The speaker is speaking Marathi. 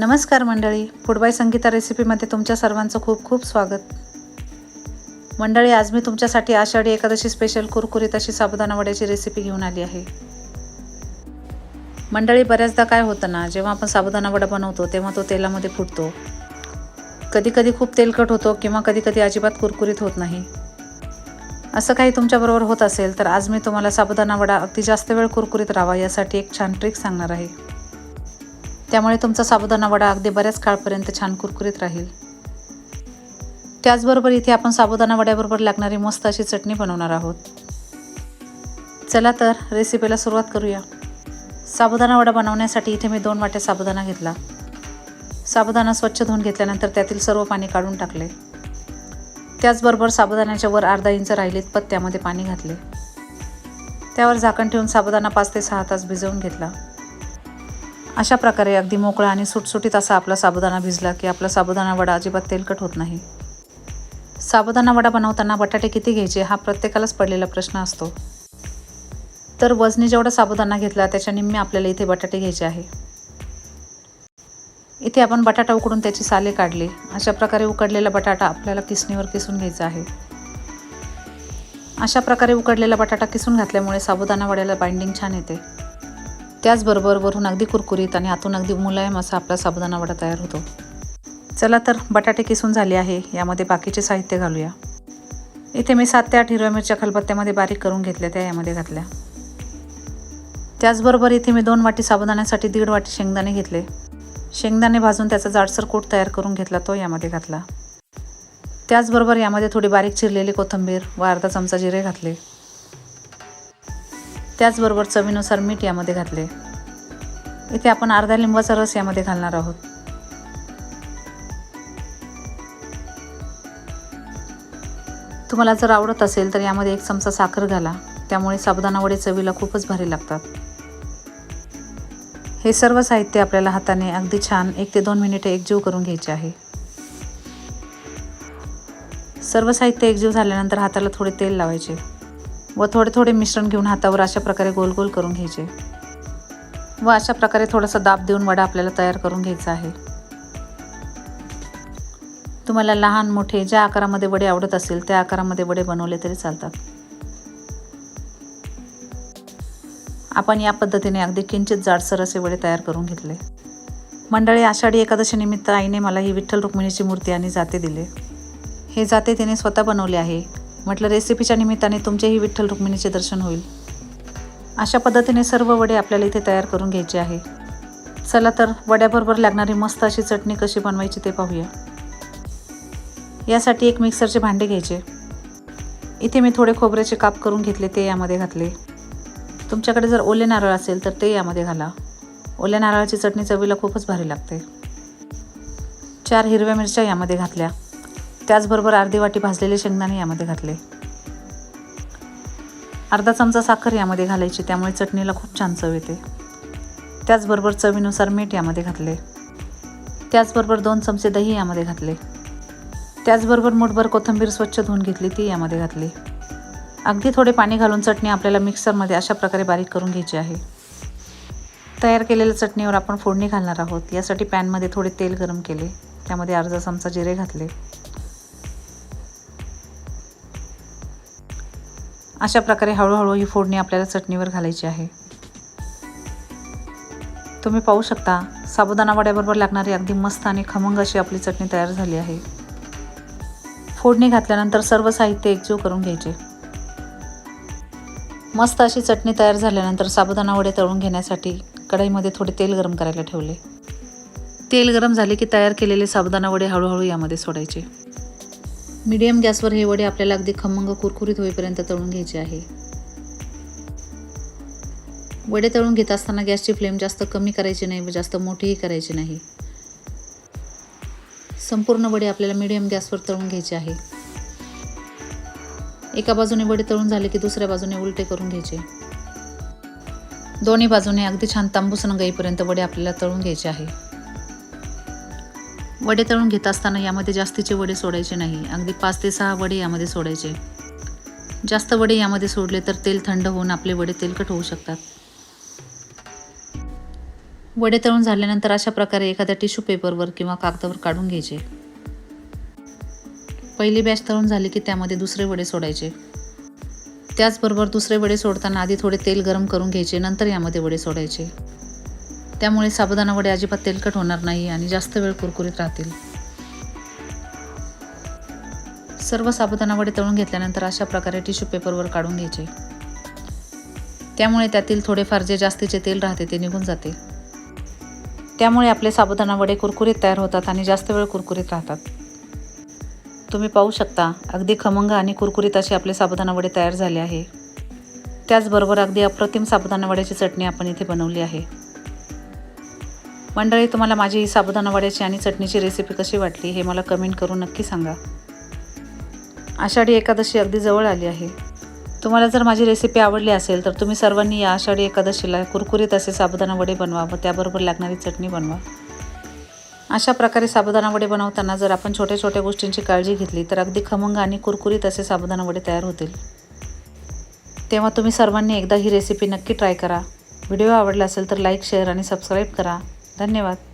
नमस्कार मंडळी. फुडबाय संगीता रेसिपीमध्ये तुमच्या सर्वांचं खूप खूप स्वागत. मंडळी आज मी तुमच्यासाठी आषाढी एकादशी स्पेशल कुरकुरीत अशी साबुदाणा वड्याची रेसिपी घेऊन आली आहे. मंडळी बऱ्याचदा काय होतं ना जेव्हा आपण साबुदाणा वडा बनवतो तेव्हा तो तेलामध्ये फुटतो. कधी कधी खूप तेलकट होतो किंवा कधी कधी अजिबात कुरकुरीत होत नाही. असं काही तुमच्याबरोबर होत असेल तर आज मी तुम्हाला साबुदाणा वडा अगदी जास्त वेळ कुरकुरीत राहावा यासाठी एक छान ट्रिक सांगणार आहे. त्यामुळे तुमचा साबुदाणा वडा अगदी बऱ्याच काळपर्यंत छान कुरकुरीत राहील. त्याचबरोबर इथे आपण साबुदाणा वड्याबरोबर लागणारी मस्त अशी चटणी बनवणार आहोत. चला तर रेसिपीला सुरुवात करूया. साबुदाणा वडा बनवण्यासाठी इथे मी दोन वाट्या साबुदाणा घेतला. साबुदाणा स्वच्छ धुवून घेतल्यानंतर त्यातील सर्व पाणी काढून टाकले. त्याचबरोबर साबुदाण्याच्या वर अर्धा इंच राहिलीत पत्त्यामध्ये पाणी घातले. त्यावर झाकण ठेवून साबुदाणा पाच ते सहा तास भिजवून घेतला. अशा प्रकारे अगदी मोकळा आणि सुटसुटीत असा आपला साबुदाणा भिजला की आपला साबुदाणा वडा अजिबात तेलकट होत नाही. साबुदाणा वडा बनवताना बटाटे किती घ्यायचे हा प्रत्येकालाच पडलेला प्रश्न असतो. तर वजनी जेवढा साबुदाणा घेतला त्याच्या निम्मे आपल्याला इथे बटाटे घ्यायचे आहे. इथे आपण बटाटा उकडून त्याची साले काढली. अशा प्रकारे उकडलेला बटाटा आपल्याला किसणीवर किसून घ्यायचा आहे. अशा प्रकारे उकडलेला बटाटा किसून घातल्यामुळे साबुदाणा वड्याला बाइंडिंग छान येते. त्याचबरोबर वरून अगदी कुरकुरीत आणि आतून अगदी मुलायम असा आपला साबुदाणा वडा तयार होतो. चला तर बटाटे किसून झाले आहे यामध्ये बाकीचे साहित्य घालूया. इथे मी सात ते आठ हिरव्या मिरच्या खलबत्त्यामध्ये बारीक करून घेतल्या त्या यामध्ये घातल्या. त्याचबरोबर इथे मी दोन वाटी साबुदाण्यासाठी दीड वाटी शेंगदाणे घेतले. शेंगदाणे भाजून त्याचा जाडसर कोट तयार करून घेतला तो यामध्ये घातला. त्याचबरोबर यामध्ये थोडी बारीक चिरलेली कोथिंबीर व अर्धा चमचा जिरे घातले. त्याचबरोबर चवीनुसार मीठ यामध्ये घातले. इथे आपण अर्धा लिंबाचा रस यामध्ये घालणार आहोत. तुम्हाला जर आवडत असेल तर यामध्ये एक चमचा साखर घाला. त्यामुळे साबुदाणा वडे चवीला खूपच भारी लागतात. हे सर्व साहित्य आपल्याला हाताने अगदी छान एक ते दोन मिनिटे एकजीव करून घ्यायचे आहे. सर्व साहित्य एकजीव झाल्यानंतर हाताला थोडे तेल लावायचे. व थोडे थोडे मिश्रण घेऊन हातावर अशा प्रकारे गोल गोल करून घ्यायचे. व अशा प्रकारे थोडासा दाब देऊन वडा आपल्याला तयार करून घ्यायचा आहे. तुम्हाला लहान मोठे ज्या आकारामध्ये वडे आवडत असेल त्या आकारामध्ये वडे बनवले तरी चालतात. आपण या पद्धतीने अगदी किंचित जाडसर असे वडे तयार करून घेतले. मंडळी आषाढी एकादशी निमित्त आईने मला ही विठ्ठल रुक्मिणीची मूर्ती आणि जाते दिले. हे जाते तिने स्वतः बनवले आहे. म्हटलं रेसिपीच्या निमित्ताने तुमचेही विठ्ठल रुक्मिणीचे दर्शन होईल. अशा पद्धतीने सर्व वडे आपल्याला इथे तयार करून घ्यायचे आहे. चला तर वड्याबरोबर लागणारी मस्त अशी चटणी कशी बनवायची ते पाहूया. यासाठी एक मिक्सरचे भांडे घ्यायचे. इथे मी थोडे खोबऱ्याचे काप करून घेतले ते यामध्ये घातले. तुमच्याकडे जर ओले नारळ असेल तर ते यामध्ये घाला. ओल्या नारळाची चटणी चवीला खूपच भारी लागते. चार हिरव्या मिरच्या यामध्ये घातल्या. त्याचबरोबर अर्धी वाटी भाजलेले शेंगदाणे यामध्ये घातले. अर्धा चमचा साखर यामध्ये घालायची त्यामुळे चटणीला खूप छान चव येते. त्याचबरोबर चवीनुसार मीठ यामध्ये घातले. त्याचबरोबर दोन चमचे दही यामध्ये घातले. त्याचबरोबर मुठभर कोथिंबीर स्वच्छ धुवून घेतली ती यामध्ये घातली. अगदी थोडे पाणी घालून चटणी आपल्याला मिक्सरमध्ये अशा प्रकारे बारीक करून घ्यायची आहे. तयार केलेल्या चटणीवर आपण फोडणी घालणार आहोत. यासाठी पॅनमध्ये थोडे तेल गरम केले. त्यामध्ये अर्धा चमचा जिरे घातले. अशा प्रकारे हळूहळू ही फोडणी आपल्याला चटणीवर घालायची आहे. तुम्ही पाहू शकता साबुदाणा वड्याबरोबर लागणारी अगदी मस्त आणि खमंग अशी आपली चटणी तयार झाली आहे. फोडणी घातल्यानंतर सर्व साहित्य एकजीव करून घ्यायचे. मस्त अशी चटणी तयार झाल्यानंतर साबुदाणा वडे तळून घेण्यासाठी कढईमध्ये थोडे तेल गरम करायला ठेवले. तेल गरम झाले की तयार केलेले साबुदाणा वडे हळूहळू यामध्ये सोडायचे. मीडियम गॅसवर हे वडे आपल्याला अगदी खमंग कुरकुरीत होईपर्यंत तळून घ्यायचे आहे. वडे तळून घेत असताना गॅसची फ्लेम जास्त कमी करायची नाही व जास्त मोठीही करायची नाही. संपूर्ण वडे आपल्याला मीडियम गॅसवर तळून घ्यायचे आहे. एका बाजूने वडे तळून झाले की दुसऱ्या बाजूने उलटे करून घ्यायचे. दोन्ही बाजूने अगदी छान तांबूस न गईपर्यंत वडे आपल्याला तळून घ्यायचे आहे. वडे तळून घेत असताना यामध्ये जास्तीचे वडे सोडायचे नाही. अगदी पाच ते सहा वडे यामध्ये सोडायचे. जास्त वडे यामध्ये सोडले तर तेल थंड होऊन आपले वडे तेलकट होऊ शकतात. वडे तळून झाल्यानंतर अशा प्रकारे एखाद्या टिश्यू पेपरवर किंवा कागदावर काढून घ्यायचे. पहिली बॅच तळून झाली की त्यामध्ये दुसरे वडे सोडायचे. त्याचबरोबर दुसरे वडे सोडताना आधी थोडे तेल गरम करून घ्यायचे नंतर यामध्ये वडे सोडायचे. त्यामुळे साबुदाणा वडे अजिबात तेलकट होणार नाही आणि जास्त वेळ कुरकुरीत राहतील. सर्व साबुदाणा वडे तळून घेतल्यानंतर अशा प्रकारे टिश्यू पेपरवर काढून घ्यायचे. त्यामुळे त्यातील थोडेफार जे जास्तीचे तेल राहते ते निघून जाते. त्यामुळे आपले साबुदाणा वडे कुरकुरीत तयार होतात आणि जास्त वेळ कुरकुरीत राहतात. तुम्ही पाहू शकता अगदी खमंग आणि कुरकुरीत असे आपले साबुदाणा वडे तयार झाले आहे. त्याचबरोबर अगदी अप्रतिम साबुदाणा वड्याची चटणी आपण इथे बनवली आहे. मंडळी तुम्हाला माझी ही साबुदाणा वड्याची आणि चटणीची रेसिपी कशी वाटली हे मला कमेंट करून नक्की सांगा. आषाढी एकादशी अगदी जवळ आली आहे. तुम्हाला जर माझी रेसिपी आवडली असेल तर तुम्ही सर्वांनी या आषाढी एकादशीला कुरकुरीत असे साबुदाणा वडे बनवा व त्याबरोबर लागणारी चटणी बनवा. अशा प्रकारे साबुदाणा वडे बनवताना जर आपण छोट्या छोट्या गोष्टींची काळजी घेतली तर अगदी खमंग आणि कुरकुरीत असे साबुदाणा वडे तयार होतील. तेव्हा तुम्ही सर्वांनी एकदा ही रेसिपी नक्की ट्राय करा. व्हिडिओ आवडला असेल तर लाईक शेअर आणि सबस्क्राईब करा. धन्यवाद.